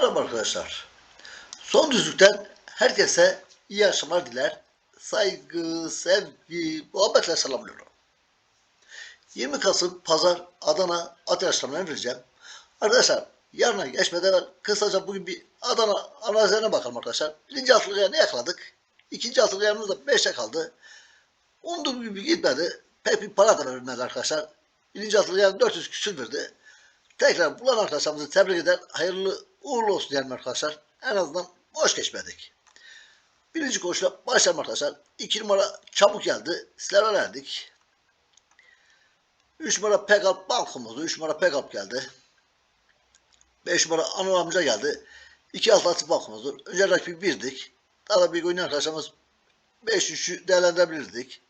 Merhaba arkadaşlar. Son düzlükten herkese iyi akşamlar diler. Saygı, sevgi, muhabbetle selamlıyorum. 20 Kasım Pazar Adana at yarışlarına vereceğim. Arkadaşlar yarına geçmeden kısaca bugün bir Adana analizlerine bakalım arkadaşlar. Birinci altılıya ne yakaladık? İkinci altılıya da 5'te kaldı. Umduğum gibi gitmedi. Pek bir para da verilmedi arkadaşlar. Birinci altılıya 400 küsür verdi. Tekrar bulan arkadaşlarımızı tebrik eder. Hayırlı uğurlu olsun diyelim arkadaşlar. En azından boş geçmedik. Birinci koşula başlayalım arkadaşlar. İki numara çabuk geldi. Silahı verdik. Üç numara Pekap bankomuzdu. Üç numara Pekap geldi. Beş numara Anıl amca geldi. İki altı atı bankomuzdur. Önce rakip birdik. Daha da bir oynayan arkadaşlarımız beş üçü değerlendirebilirdik.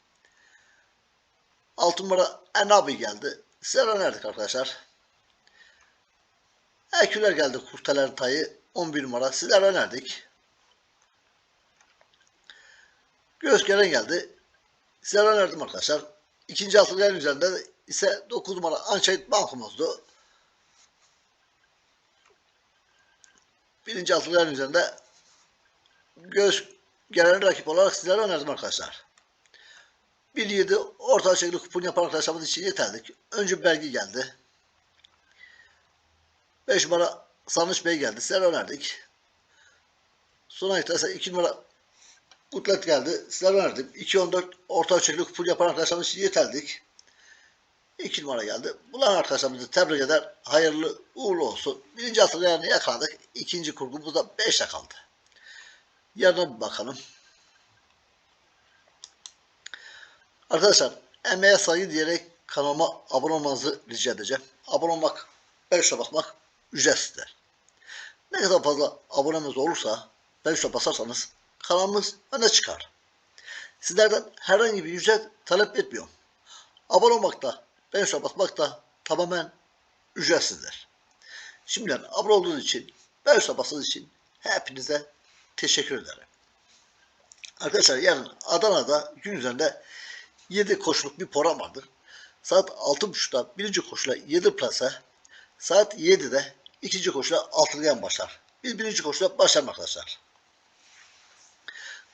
Altı numara Enabi geldi. Silahı verdik arkadaşlar. Eküler geldi kurtalar tayı 11 numara. Sizler önerdik. Gözgören geldi. Sizler önerdim arkadaşlar. İkinci altılıların üzerinde de ise 9 numara Ançayt bankomuzdu. Birinci altılıların üzerinde göz gelen rakip olarak sizlere önerdim arkadaşlar. 1-7 orta şekilde kupon yapan arkadaşlarımız için yeterlik. Önce belge geldi. 5 numara Sanış Bey geldi. Sizler önerdik. Son ayakta ise 2 numara Kutlet geldi. Sizler önerdim. 2-14 orta ölçekli kupon yapan arkadaşlarımız için yeterdik. 2 numara geldi. Bulan arkadaşlarımızı tebrik eder. Hayırlı uğurlu olsun. Birinci hatırlayanı yakaladık. İkinci kurgumuzda 5'e kaldı. Yarına bir bakalım. Arkadaşlar emeğe saygı diyerek kanalıma abone olmanızı rica edeceğim. Abone olmak, beşe basmak ücretsizdir. Ne kadar fazla abonemiz olursa beşe basarsanız kanalımız öne çıkar. Sizlerden herhangi bir ücret talep etmiyorum. Abone olmak da beşe basmak da tamamen ücretsizdir. Şimdiden abone olduğunuz için, beşe bastığınız için hepinize teşekkür ederim. Arkadaşlar yarın Adana'da gün üzerinde 7 koşuluk bir program vardır. Saat 6.30'da birinci koşula 7 plase, saat 7'de ikinci koşula altılıyan başlar. Biz birinci koşula başlayalım arkadaşlar.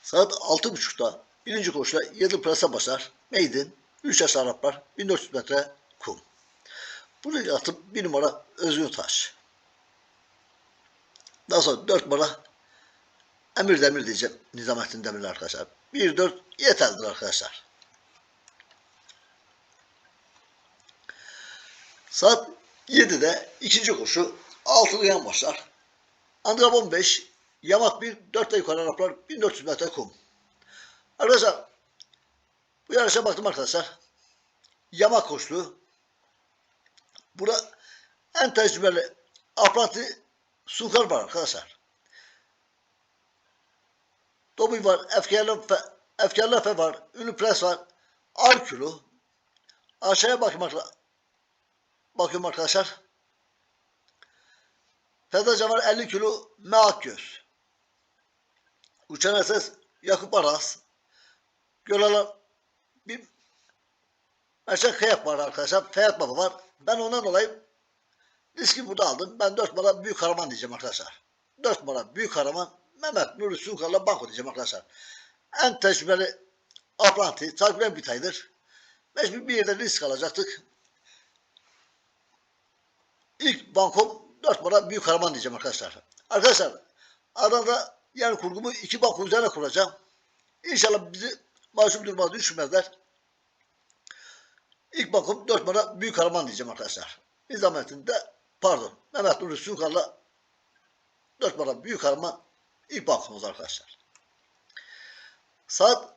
Saat 6.30'da birinci koşula 7 plase başlar. Maiden, 3 yaş Araplar, 1400 metre kum. Buraya atıp bir numara Özgür Taş. Daha sonra 4 numara Emir Demir diyeceğim. Nizamettin Demir'le arkadaşlar. 1-4 yeterlidir arkadaşlar. Saat 7'de ikinci koşu altılı yan başlar. Andrabon 5, Yamak 1, 4'te yukarı Araplar 1400 metre kum. Arkadaşlar bu yarışa baktım arkadaşlar. Yamak koştu. Burada en tecrübeli Apranti Sukar var arkadaşlar. Dobi var, Efkarlı Efkarlı var, Ünlü Pres var, Arkulu. Aşağıya arkadaşlar. Bakıyorum arkadaşlar. Fedaca var 50 kilo meak göz. Uçan ses Yakup Aras. Gölalan bir Merşen Kayak var arkadaşlar. Feyat Baba var. Ben ondan dolayı riski burada aldım. Ben 4 numara Büyük Karaman diyeceğim arkadaşlar. 4 numara Büyük Karaman Mehmet Nuri Sukar'la banko diyeceğim arkadaşlar. En tecrübeli apranti, takip bir taydır. Mecbur bir yerde risk alacaktık. İlk bankom 4 numara Büyük Karaman diyeceğim arkadaşlar. Arkadaşlar Adana'da yer kurgumu iki banko üzerine kuracağım. İnşallah bizi mahcup duruma düşürmezler. İlk bankom 4 numara Büyük Karaman diyeceğim arkadaşlar. Nizamettin'de pardon Mehmet Nuri Sukar'la 4 numara Büyük Karaman ilk bankomuz arkadaşlar. Saat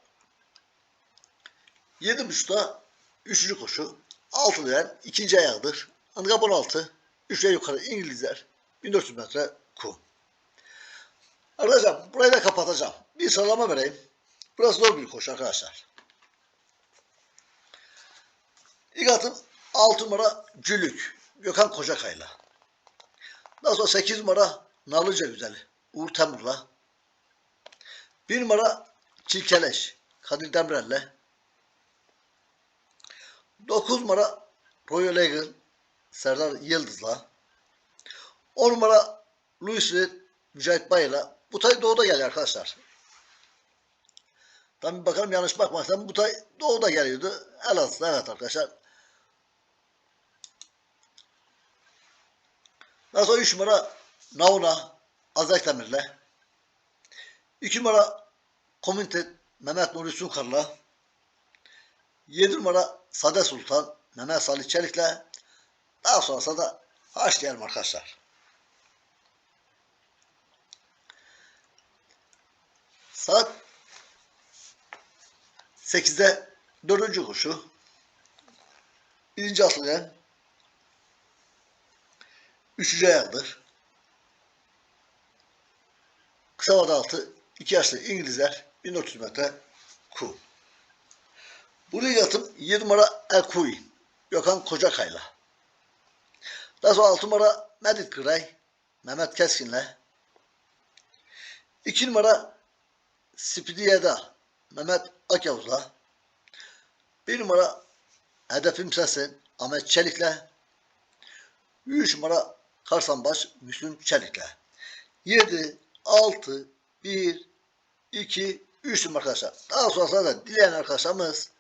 7.30'da 3. koşu. 6 yer ikinci ayağıdır. Handikap 16. 3'e yukarı İngilizler. 1400 metre kum. Arkadaşlar burayı da kapatacağım. Bir sıralama vereyim. Burası zor bir koşu arkadaşlar. İlk atım 6 numara Gülük. Gökhan Kocakay'la. Daha sonra 8 numara Nalıca Güzeli. Uğur Temur'la. 1 numara Çilkeleş. Kadir Demirel'le. 9 numara Royal Eagle Serdar Yıldız'la 10 numara Louis ve Mücahit Bayır'la Butay Doğu'da geliyor arkadaşlar. Tabii bakalım yanlış bakmazsam Butay Doğu'da geliyordu. Elazığ'da evet arkadaşlar. Daha sonra 3 numara Nauna Azek Demir'le. 2 numara Komünite Mehmet Nuri Sunkar'la. 7 numara Sade Sultan Mehmet Salih Çelik'le. Daha sonrasında da haşlayalım arkadaşlar. Saat 8'de dördüncü kuşu. Birinci asılgen. Üçüncü ayakdır. Kısa vada altı iki yaşlı İngilizler 1400 metre ku. Buraya yatım 7 numara El Kuy. Gökhan Kocakay'la. Daha sonra 6 numara Medit Kıray. Mehmet Keskin'le. 2 numara Spidiyeda Mehmet Akyavuz'la. 1 numara Hedefim Sensin Ahmet Çelik'le. 3 numara Karsanbaş Müslüm Çelik'le. 7, 6, 1, 2, 3 numara arkadaşlar. Daha sonrasında da dileyen arkadaşlarımız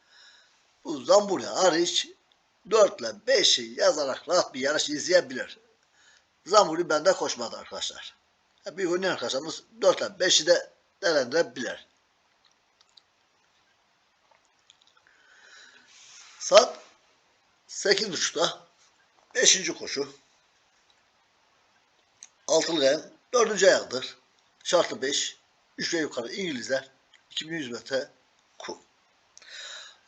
bu Zamburya hariç 4 ile 5'i yazarak rahat bir yarış izleyebilir. Zamburi bende koşmadı arkadaşlar. Bir oynayan arkadaşlarımız 4 ile 5'i de değerlendirebilir. Saat 8.30'da 5. koşu. Altılı gayen 4. ayakdır. Şartlı 5. 3 ve yukarı İngilizler 2100 metre kum.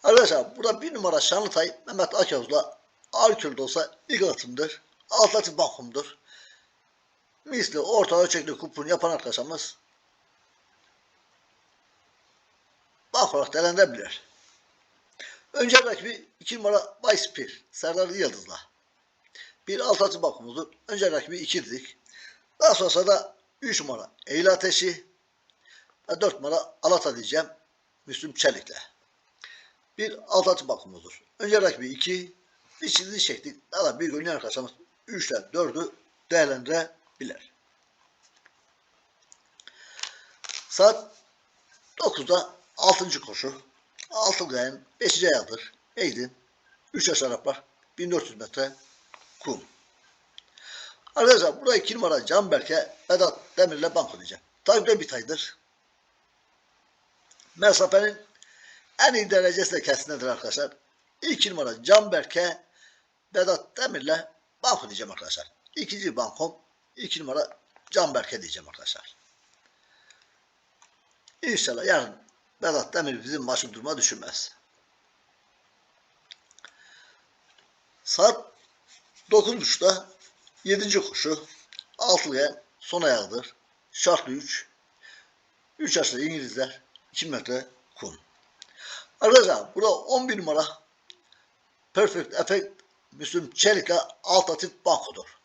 Arkadaşlar burada bir numara Şanlıtay Mehmet Akyavuz'la Arkül'de olsa ilk atımdır. Alt atım bakumdur. Misli orta ölçekli kupon yapan arkadaşımız bak olarak değerlendirebilir. Önce rakibi 2 numara Bayspir Serdar Yıldız'la. Bir alt atım bakımıdır. Önce rakibi 2 dedik. Daha sonrasında da 3 numara Eylül Ateşi ve 4 numara Alata diyeceğim Müslüm Çelik'le. Bir alt atım bakımıdır. Önce rakibi 2 bir çizgi çektik. Daha da bir oynayan arkadaşımız 3 ile 4'ü değerlendirebilir. Saat 9'da 6. koşu. Altın gayen 5. ayağıdır. Eğdin. 3 yaş Araplar. 1400 metre kum. Arkadaşlar burada 2 numara Canberk'e Vedat Demir'le banko diyeceğim. Takipte bir taydır. Mesafenin en iyi derecesi de kesindedir arkadaşlar. 2 numara Canberk'e Vedat Demir'le banko diyeceğim arkadaşlar. İkinci bankom 2 numara Canberk'e diyeceğim arkadaşlar. İnşallah yarın Vedat Demir bizim maçı durma düşünmez. Saat 9.30'da 7. koşu. Altılıya son ayağıdır. Şartlı 3. 3 yaşlı İngilizler 2 metre kum. Arkadaşlar burada 11 numara Perfect Effect Müslüm Çelik'le alt atıp bankodur.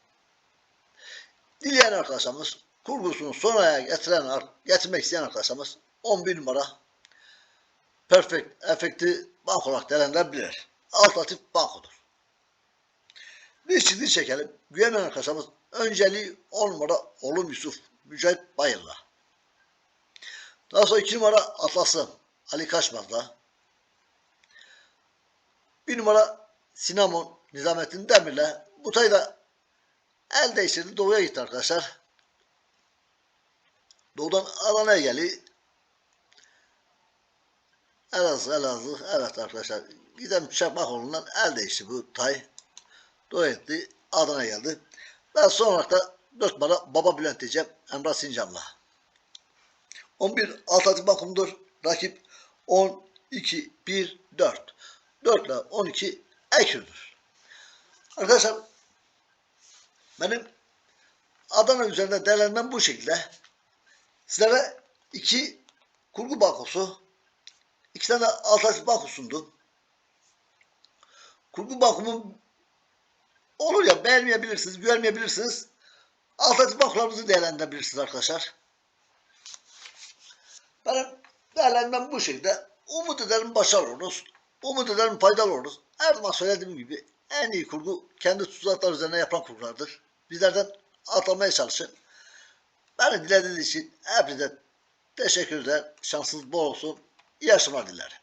Dileyen arkadaşlarımız kurgusunu son ayağa getiren, getirmek isteyen arkadaşlarımız 11 numara Perfect Effect'i bank olarak değerlendirebilir. Alt atıp bankodur. Bir çizgi çekelim. Güvenen arkadaşlarımız önceliği 10 numara Oğlum Yusuf Mücahit Bayır'la. Daha sonra 2 numara Atlas'ı Ali Kaçmaz'la. 1 numara Sinamon Nizamettin Demir'le. Bu da el değiştirdi. Doğuya gitti arkadaşlar. Doğudan Adana'ya geldi. Elazığ, Elazığ. Evet arkadaşlar. Gidem Çakmakoğlu'ndan el değişti bu tay. Doğu etti. Adana'ya geldi. Daha sonra da 4 numara Baba Bülent diyeceğim. Emrah Sincan'la. 11 Altatı Bakum'dur. Rakip 10, 2, 1, 4. 4 ile 12 Ekür'dür. Arkadaşlar benim Adana üzerinde değerlenmem bu şekilde. Sizlere iki kurgu bankosu, iki tane alternatif banko sundum. Kurgu bankomu olur ya beğenmeyebilirsiniz, güvenmeyebilirsiniz. Alternatif bankolarınızı değerlendirebilirsiniz arkadaşlar. Benim değerlenmem bu şekilde. Umut ederim başarılı oluruz. Umut ederim faydalı oluruz. Her zaman söylediğim gibi en iyi kurgu kendi tuzaklar üzerine yapılan kurgulardır. Bizlerden atlamaya çalışın. Beni dilediğiniz için hepinize teşekkürler. Şansınız bol olsun. İyi akşamlar dilerim.